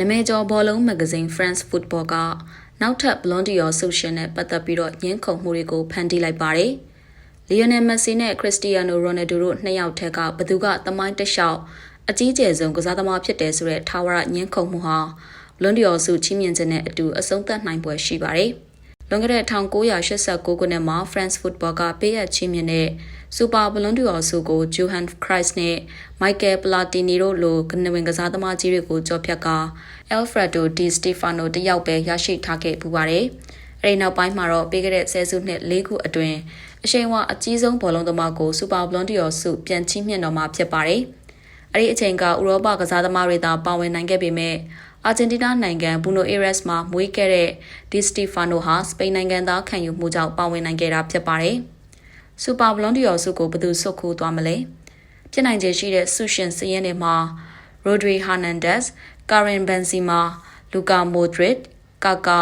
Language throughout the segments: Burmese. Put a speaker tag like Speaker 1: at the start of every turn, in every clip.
Speaker 1: နမဲကျော်ဘောလုံးမဂ္ဂဇင်း France Football ကနောက်ထပ် Blondier ဆုရှင်နဲ့ပတ်သက်ပြီးတော့ရင်းခုန်မှုတွေကိုဖန်တီးလိုက်ပါတယ်။ Lionel Messi နဲ့ Cristiano Ronaldo တို့နှစ်ယောက်ထက်ကဘသူကသမိုင်းတစ်လျှောက်အကြီးကျယ်ဆုံးကစားသမားဖြစ်တယ်ဆိုတဲ့ထာဝရညှင်းခုန်မှုဟာ Blondier ဆုချီးမြှင့်ခြင်းနဲ့အတူအဆုံးသတ်နိုင်ပွဲရှိပါတယ်။ လွန်ခဲ့တဲ့1989ခုနှစ်မှာ France Football ကပေးအပ်ချီးမြှင့်တဲ့စူပါဘလွန်ဒီအော်ဆုကိုဂျိုဟန်ခရိုက်စ်နဲ့မိုက်ကယ်ပလာတီနီတို့လိုကနေဝင်ကစားသမားကြီးတွေကိုကြော်ဖြတ်ကာအယ်ဖရက်ဒိုဒီစတီဖာနိုတယောက်ပဲရရှိထားခဲ့ပူပါတယ်။အဲဒီနောက်ပိုင်းမှာတော့ပြီးခဲ့တဲ့ဆယ်စုနှစ်၄ခုအတွင်းအရှိန်အဝါအကြီးဆုံးဘောလုံးသမားကိုစူပါဘလွန်ဒီအော်ဆုပြန်ချီးမြှင့်တော်မှာဖြစ်ပါတယ်။အဲဒီအချိန်ကဥရောပကစားသမားတွေသာပါဝင်နိုင်ခဲ့ပေမဲ့ အာဂျင်တီးနားနိုင်ငံဘူနိုအေရက်စ်မှာမွေးခဲ့တဲ့ဒီစတီဖာနိုဟာစပိန်နိုင်ငံသားခံယူမှုကြောင့်ပါဝင်နိုင်ခဲ့တာဖြစ်ပါတယ်။စူပါဘလွန်ဒီယောဆုကိုဘယ်သူဆွတ်ခိုးသွားမလဲဖြစ်နိုင်ခြေရှိတဲ့ဆုရှင်စည်ရင်တွေမှာရိုဒရီဟာနန်ဒက်စ်ကာရင်ဘန်စီမာလူကာမိုဒရစ်ကာကာ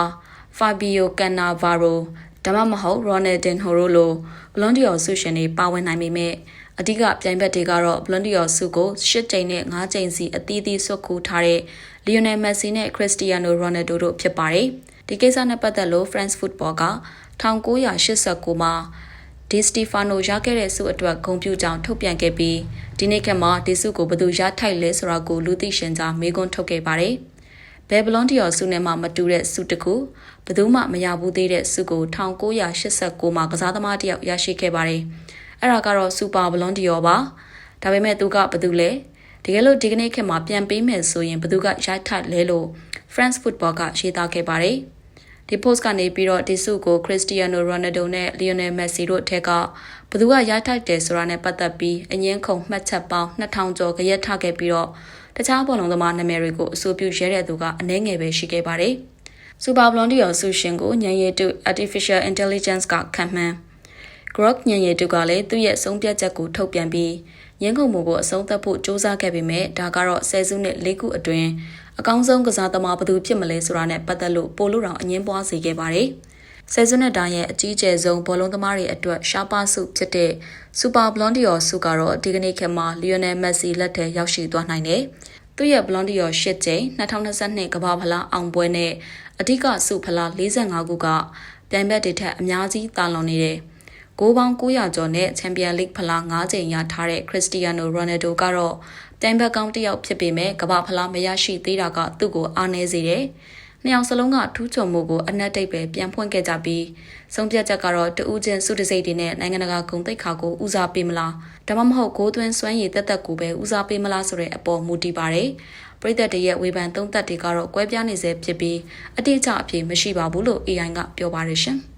Speaker 1: ဖာဘီယိုကန်နာဗာရိုဒါမှမဟုတ်ရော်နယ်ဒင်ဟိုရိုလိုဘလွန်ဒီယောဆုရှင်တွေပါဝင်နိုင်ပေမဲ့ အဓိကပြိုင်ဘက်တွေကတော့ဘလွန်ဒီယောဆုကို၈ကြိမ်နဲ့၅ကြိမ်စီအသီးသီးဆွတ်ခိုးထားတဲ့လီယိုနယ်မက်ဆီနဲ့ခရစ္စတီယာနိုရိုနယ်ဒိုတို့ဖြစ်ပါတယ်ဒီကိစ္စနဲ့ပတ်သက်လို့ France Football က1989မှာဒီစတီဖာနိုရခဲ့တဲ့ဆုအတွက်ဂုဏ်ပြုကြောင်းထုတ်ပြန်ခဲ့ပြီးဒီနေ့ကမှဒီဆုကိုဘယ်သူရထိုက်လဲဆိုတာကိုလူသိရှင်ကြားမေးခွန်းထုတ်ခဲ့ပါတယ်။ဘယ်ဘလွန်တီယောဆုနဲ့မှမတူတဲ့ဆုတစ်ခုဘယ်သူမှမရဘူးသေးတဲ့ဆုကို1989မှာကစားသမားတယောက်ရရှိခဲ့ပါတယ်။ အဲ့ဒါကတော့စူပါဘလွန်တီယောပါ။ဒါပေမဲ့သူကဘယ်သူလဲ။တကယ်လို့ဒီကနေ့ခေတ်မှာပြန်ပေးမယ်ဆိုရင်ဘယ်သူကရထိုက်လဲလို့ France Football ကရေးသားခဲ့ပါတယ်။ဒီ post ကနေပြီးတော့ဒီစုကိုခရစ္စတီယာနိုရိုနယ်ဒိုနဲ့လီယိုနယ်မက်ဆီတို့အထက်ကဘသူကရထိုက်တယ်ဆိုတာနဲ့ပတ်သက်ပြီးအငင်းခုန်မှတ်ချက်ပေါင်း2000ကျော်ကြရက်ထခဲ့ပြီးတော့တခြားဘောလုံးသမားနာမည်တွေကိုအဆိုပြုရဲတဲ့သူကအနည်းငယ်ပဲရှိခဲ့ပါတယ်။စူပါဘလွန်ဒီယောဆူရှင်ကိုညံရည်တု artificial intelligence ကခံမှန်း Grok ညံရည်တုကလည်းသူ့ရဲ့ဆုံးဖြတ်ချက်ကိုထုတ်ပြန်ပြီးရင်းကုန်မှုကိုအဆုံးသတ်ဖို့စ조사ခဲ့ပေမဲ့ဒါကတော့ဆယ်စုနှစ်၄ခုအတွင်းအကောင်းဆုံးကစားသမားဘယ်သူဖြစ်မလဲဆိုတာနဲ့ပတ်သက်လို့ပိုလို့တောင်အငင်းပွားစေခဲ့ပါတယ်။ဆယ်စုနှစ်တိုင်းရဲ့အကြီးကျယ်ဆုံးဘောလုံးသမားတွေအတွက်ရှားပါစုဖြစ်တဲ့စူပါဘလွန်ဒီယောဆုကတော့ဒီကနေ့ခေတ်မှာလီယိုနယ်မက်ဆီလက်ထဲရောက်ရှိသွားနိုင်တယ်။သူ့ရဲ့ဘလွန်ဒီယော၈ကြိမ်2022ကမ္ဘာဖလားအောင်ပွဲနဲ့အဓိကဆုဖလား45ခုကပြိုင်ဘက်တွေထက်အများကြီးတာလွန်နေတယ်။ ဂိုးပေါင်း900ကျော်နဲ့ချန်ပီယံလိဂ်ဖလား9ကြိမ်ရထားတဲ့ခရစ္စတီယာနိုရိုနယ်ဒိုကတော့တိုင်ဘက်ကောင်းတစ်ယောက်ဖြစ်ပေမဲ့ကမ္ဘာဖလားမရရှိသေးတာကသူ့ကိုအားနည်းစေတယ်။နှစ်ယောက်စလုံးကထူးချွန်မှုကိုအနက်တိတ်ပဲပြန်ဖွင့်ခဲ့ကြပြီးဆုံးဖြတ်ချက်ကတော့တူးချင်းစုတစိတ်တွေနဲ့နိုင်ငံတကာဂုဏ်သိက္ခာကိုဦးစားပေးမလားဒါမှမဟုတ်ဂိုးသွင်းစွမ်းရည်တက်တက်ကိုပဲဦးစားပေးမလားဆိုတဲ့အပေါ်မူတည်ပါတယ်။ပြည်သက်တွေရဲ့ဝေဖန်သုံးသပ်တွေကတော့ကွဲပြားနေစေဖြစ်ပြီးအတိအကျအဖြေမရှိပါဘူးလို့ AI ကပြောပါရရှင်။